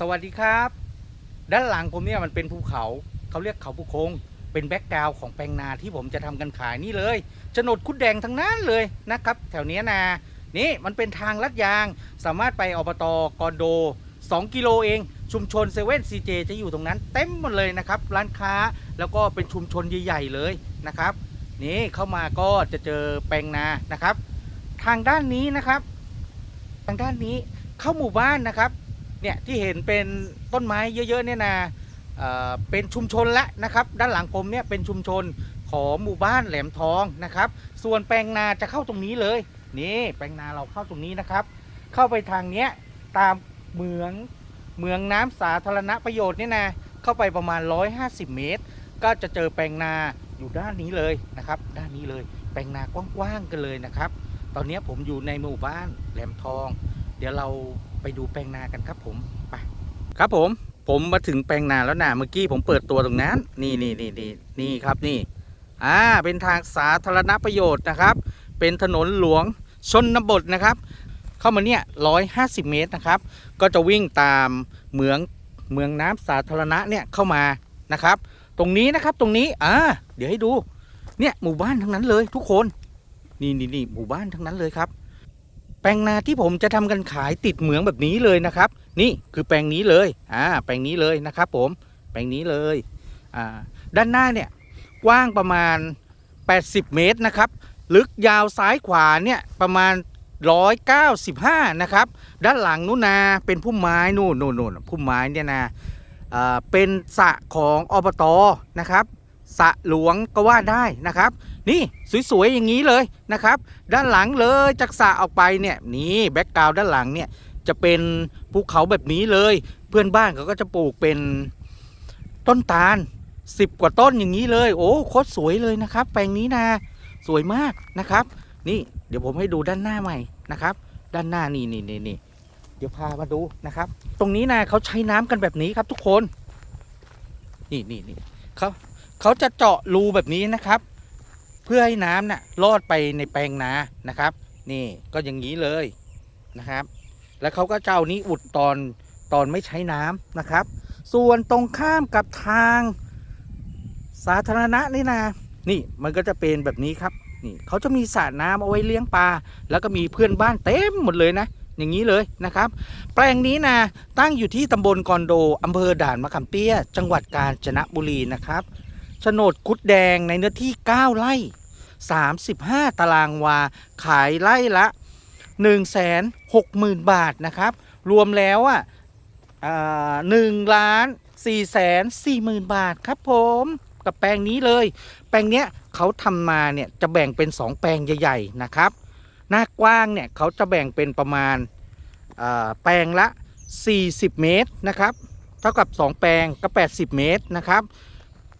สวัสดีครับ ด้านหลังผมเนี่ยมันเป็นภูเขาเขาเรียกเขาภูคง เป็นแบ็กกราวของแปลงนาที่ผมจะทำกันขายนี่เลยโฉนดคุดแดงทั้งนั้นเลยนะครับ แถวเนี้ยนานี่มันเป็นทางลัดยาง สามารถไปอบตกอนโด 2 กิโลเอง ชุมชนเซเว่นซีเจจะอยู่ตรงนั้น เต็มหมดเลยนะครับ ร้านค้าแล้วก็เป็นชุมชนใหญ่ๆเลยนะครับ นี่เข้ามาก็จะเจอแปลงนานะครับ ทางด้านนี้นะครับ ทางด้านนี้เข้าหมู่บ้านนะครับ เนี่ยที่เห็นเป็นต้นไม้เยอะๆเนี่ยนะเเป็นชุมชนละนะครับ ด้านหลังผมเนี่ยเป็นชุมชนของหมู่บ้านแหลมทองนะครับ ส่วนแปลงนาจะเข้าตรงนี้เลยนี่แปลงนาเราเข้าตรงนี้นะครับ เข้าไปทางเนี้ยตามเหมืองเหมืองน้ำสาธารณประโยชน์เนี่ยนะเข้าไปประมาณ 150 เมตร ก็จะเจอแปลงนาอยู่ด้านนี้เลยนะครับ ด้านนี้เลยแปลงนากว้างๆกันเลยนะครับ ตอนนี้ผมอยู่ในหมู่บ้านแหลมทอง เดี๋ยวเราไปดูแปลงนากันครับผมไปครับผม ผมมาถึงแปลงนาแล้วนะเมื่อกี้ผมเปิดตัวตรงนั้น นี่นี่นี่นี่นี่ครับนี่อ่าเป็นทางสาธารณประโยชน์นะครับ เป็นถนนหลวงชนบทนะครับ เข้ามาเนี่ยร้อยห้าสิบเมตรนะครับ ก็จะวิ่งตามเหมืองเมืองน้ำสาธารณะเนี่ยเข้ามานะครับ ตรงนี้นะครับตรงนี้อ่าเดี๋ยวให้ดูเนี่ยหมู่บ้านทั้งนั้นเลยทุกคน นี่นี่นี่หมู่บ้านทั้งนั้นเลยครับ แปลงนาที่ผมจะทำกันขายติดเหมืองแบบนี้เลยนะครับ นี่คือแปลงนี้เลยอ่าแปลงนี้เลยนะครับผมแปลงนี้เลยอ่าด้านหน้าเนี่ยกว้างประมาณ 80 เมตรนะครับ ลึกยาวซ้ายขวาเนี่ยประมาณ 195 นะครับ ด้านหลังนู้นนาเป็นพุ่มไม้นู่นนู่นนู่นพุ่มไม้เนี่ยนะอ่าเป็นสระของอบตนะครับ สระหลวงก็ว่าได้นะครับ นี่สวยๆอย่างนี้เลยนะครับ ด้านหลังเลยจากสะออกไปเนี่ยนี่แบ็กกราวด้านหลังเนี่ยจะเป็นภูเขาแบบนี้เลย เพื่อนบ้านเขาก็จะปลูกเป็นต้นตาล10กว่าต้นอย่างนี้เลย โอ้โคตรสวยเลยนะครับ แปลงนี้นะสวยมากนะครับ นี่เดี๋ยวผมให้ดูด้านหน้าใหม่นะครับ ด้านหน้านี่นี่นี่นี่เดี๋ยวพามาดูนะครับ ตรงนี้นะเขาใช้น้ำกันแบบนี้ครับทุกคน นี่นี่นี่เขา เขาจะเจาะรูแบบนี้นะครับ เพื่อให้น้ำน่ะลอดไปในแปลงนานะครับ นี่ก็อย่างนี้เลยนะครับ แล้วเขาก็เจ้านี้อุดตอนตอนไม่ใช้น้ำนะครับ ส่วนตรงข้ามกับทางสาธารณะนี่นะนี่มันก็จะเป็นแบบนี้ครับนี่เขาจะมีสระน้ำเอาไว้เลี้ยงปลาแล้วก็มีเพื่อนบ้านเต็มหมดเลยนะ อย่างนี้เลยนะครับ แปลงนี้นะตั้งอยู่ที่ตำบลกอนโดอำเภอด่านมะขามเตี้ย จังหวัดกาญจนบุรีนะครับ โฉนดกุดแดงในเนื้อที่ 9 ไร่ 35 ตารางวา ขายไร่ละ 1 6 0 0 0 0 บาทนะครับ รวมแล้วอะหนึ่งล้านสี่แสนสี่หมื่นบาทครับผมกับแปลงนี้เลย แปลงเนี้ยเขาทำมาเนี่ยจะแบ่งเป็น 2 แปลงใหญ่ ๆ นะครับ หน้ากว้างเนี่ยเขาจะแบ่งเป็นประมาณแปลงละ 40 เมตรนะครับ เท่ากับ 2 แปลงก็ 80 เมตรนะครับ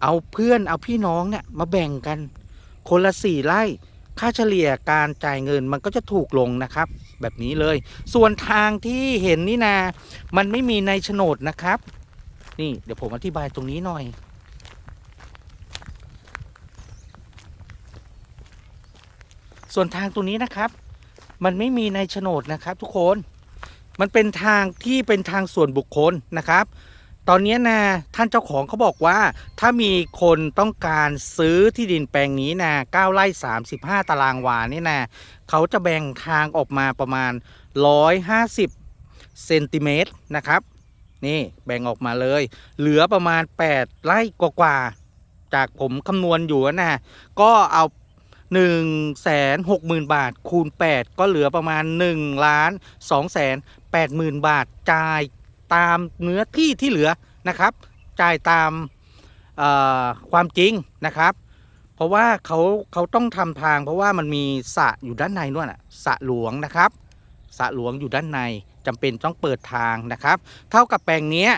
เอาเพื่อนเอาพี่น้องเนี่ยมาแบ่งกัน คนละสี่ไร่ ค่าเฉลี่ยการจ่ายเงินมันก็จะถูกลงนะครับ แบบนี้เลย ส่วนทางที่เห็นนี่นา มันไม่มีในโฉนดนะครับ นี่เดี๋ยวผมอธิบายตรงนี้หน่อย ส่วนทางตรงนี้นะครับ มันไม่มีในโฉนดนะครับ ทุกคน มันเป็นทางที่เป็นทางส่วนบุคคลนะครับ ตอนนี้นะท่านเจ้าของเขาบอกว่า ถ้ามีคนต้องการซื้อที่ดินแปลงนี้นะ9ไร่35 ตารางวานี่นะเขาจะแบ่งทางออกมาประมาณ 150เซนติเมตรนะครับ นี่แบ่งออกมาเลย เหลือประมาณ 8 ไร่กว่าๆจากผมคำนวณอยู่นะก็เอา1 6 0 0 0 0 บาทคูณ 8 ก็เหลือประมาณ1ล้าน2แสน8 0,000 บาทจ่าย ตามเนื้อที่ที่เหลือนะครับ จ่ายตามความจริงนะครับ เพราะว่าเขาเขาต้องทำทาง เพราะว่ามันมีสระอยู่ด้านในนู่นน่ะสระหลวงนะครับสระหลวงอยู่ด้านในจำเป็นต้องเปิดทางนะครับ เท่ากับแปลงนี้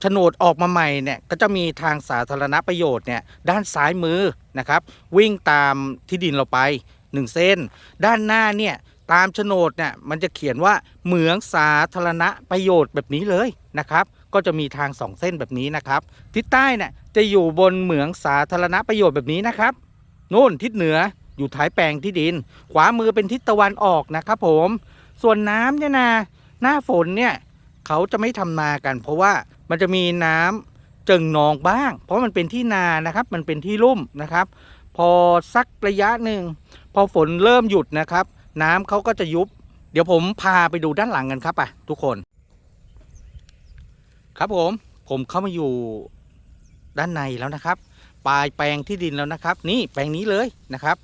โฉนดออกมาใหม่เนี่ยก็จะมีทางสาธารณประโยชน์เนี่ยด้านซ้ายมือนะครับ วิ่งตามที่ดินเราไป 1 เส้น ด้านหน้าเนี่ย ตามโฉนดเนี่ยมันจะเขียนว่าเหมืองสาธารณะประโยชน์แบบนี้เลยนะครับ ก็จะมีทาง2เส้นแบบนี้นะครับ ทิศใต้เนี่ยจะอยู่บนเหมืองสาธารณะประโยชน์แบบนี้นะครับนู่นทิศเหนืออยู่ท้ายแปลงที่ดิน ขวามือเป็นทิศตะวันออกนะครับผม ส่วนน้ำเนี่ยนะหน้าฝนเนี่ยเขาจะไม่ทำนากัน เพราะว่ามันจะมีน้ำเจิ่งนองบ้าง เพราะมันเป็นที่นานะครับ มันเป็นที่ลุ่มนะครับ พอสักระยะหนึ่งพอฝนเริ่มหยุดนะครับ น้ำเขาก็จะยุบ เดี๋ยวผมพาไปดูด้านหลังกันครับอะทุกคน ครับผมผมเข้ามาอยู่ด้านในแล้วนะครับ ปลายแปลงที่ดินแล้วนะครับ นี่แปลงนี้เลยนะครับ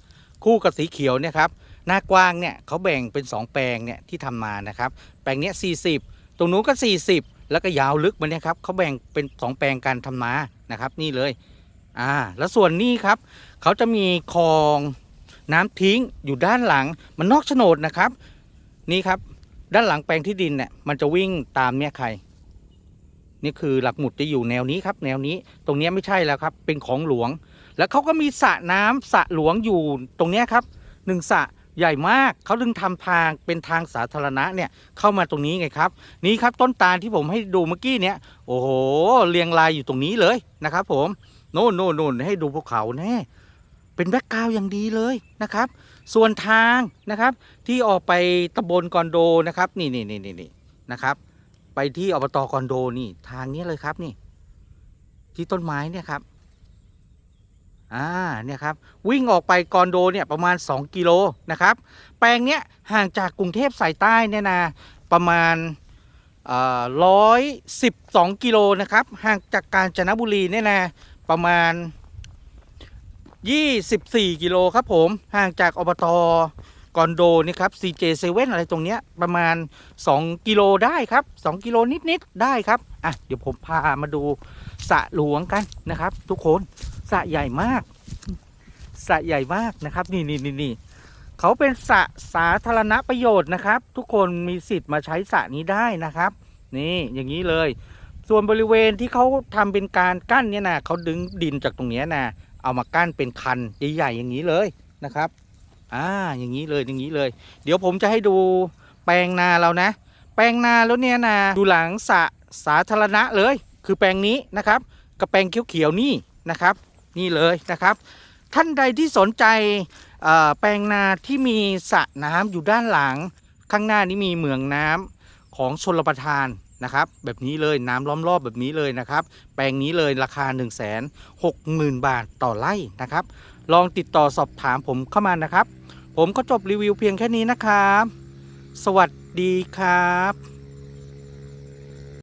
คู่กับสีเขียวเนี่ยครับหน้ากว้างเนี่ยเขาแบ่งเป็น 2 แปลงเนี่ยที่ทำมานะครับ แปลงเนี้ย40ตรงนู้นก็ 40 แล้วก็ยาวลึกมาเนี่ยครับเขาแบ่งเป็น 2 แปลงการทำนานะครับ นี่เลยอ่าแล้วส่วนนี้ครับเขาจะมีคลอง น้ำทิ้งอยู่ด้านหลัง มันนอกโฉนดนะครับ นี่ครับ ด้านหลังแปลงที่ดินเนี่ยมันจะวิ่งตามเนี่ยใคร นี่คือหลักหมุดจะอยู่แนวนี้ครับ แนวนี้ตรงนี้ไม่ใช่แล้วครับ เป็นของหลวง แล้วเขาก็มีสระน้ำสระหลวงอยู่ตรงนี้ครับหนึ่งสระใหญ่มากเขาดึงทำทางเป็นทางสาธารณะเนี่ยเข้ามาตรงนี้ไงครับ นี่ครับต้นตาลที่ผมให้ดูเมื่อกี้เนี่ย โอ้โหเรียงรายอยู่ตรงนี้เลยนะครับ ผม โน่นโน่นโน่นให้ดูภูเขาแน่ เป็นแบ็กกราวอย่างดีเลยนะครับ ส่วนทางนะครับที่ออกไปตำบลกอนโดนะครับนี่นี่นี่นี่นี่นะครับ ไปที่อบตกอนโดนี่ทางนี้เลยครับนี่ ที่ต้นไม้เนี่ยครับอ่าเนี่ยครับวิ่งออกไปกอนโดเนี่ยประมาณ 2 กิโลนะครับ แปลงเนี้ยห่างจากกรุงเทพสายใต้เนี่ยนะประมาณร้อยสิบสองกิโลนะครับห่างจากกาญจนบุรีเนี่ยนะประมาณ 24 กิโลครับผม ห่างจากอบตกอนโดนี่ครับ CJ7 อะไรตรงเนี้ยประมาณ 2 กิโลได้ครับ 2 กิโลนิด ๆ ได้ครับ อะ เดี๋ยวผมพามาดูสระหลวงกันนะครับ ทุกคนสระใหญ่มากสระใหญ่มากนะครับ นี่นี่นี่นี่เขาเป็นสระสาธารณประโยชน์นะครับ ทุกคนมีสิทธิ์มาใช้สระนี้ได้นะครับ นี่อย่างนี้เลย ส่วนบริเวณที่เขาทำเป็นการกั้นเนี่ยนะเขาดึงดินจากตรงนี้นะ เอามากั้นเป็นคันใหญ่ๆอย่างนี้เลยนะครับ อ่าอย่างนี้เลยอย่างนี้เลย เดี๋ยวผมจะให้ดูแปลงนาเรานะ แปลงนาแล้วเนี่ยนะดูหลังสะสาธารณะเลย คือแปลงนี้นะครับกับแปลงเขียวๆนี่นะครับ นี่เลยนะครับ ท่านใดที่สนใจแปลงนาที่มีสระน้ำอยู่ด้านหลัง ข้างหน้านี้มีเหมืองน้ำของชนรประทาน นะครับแบบนี้เลยน้ำล้อมรอบแบบนี้เลยนะครับ แปลงนี้เลยราคา 1 6 0 0 0 0 บาทต่อไร่นะครับ ลองติดต่อสอบถามผมเข้ามานะครับ ผมก็จบรีวิวเพียงแค่นี้นะครับ สวัสดีครับ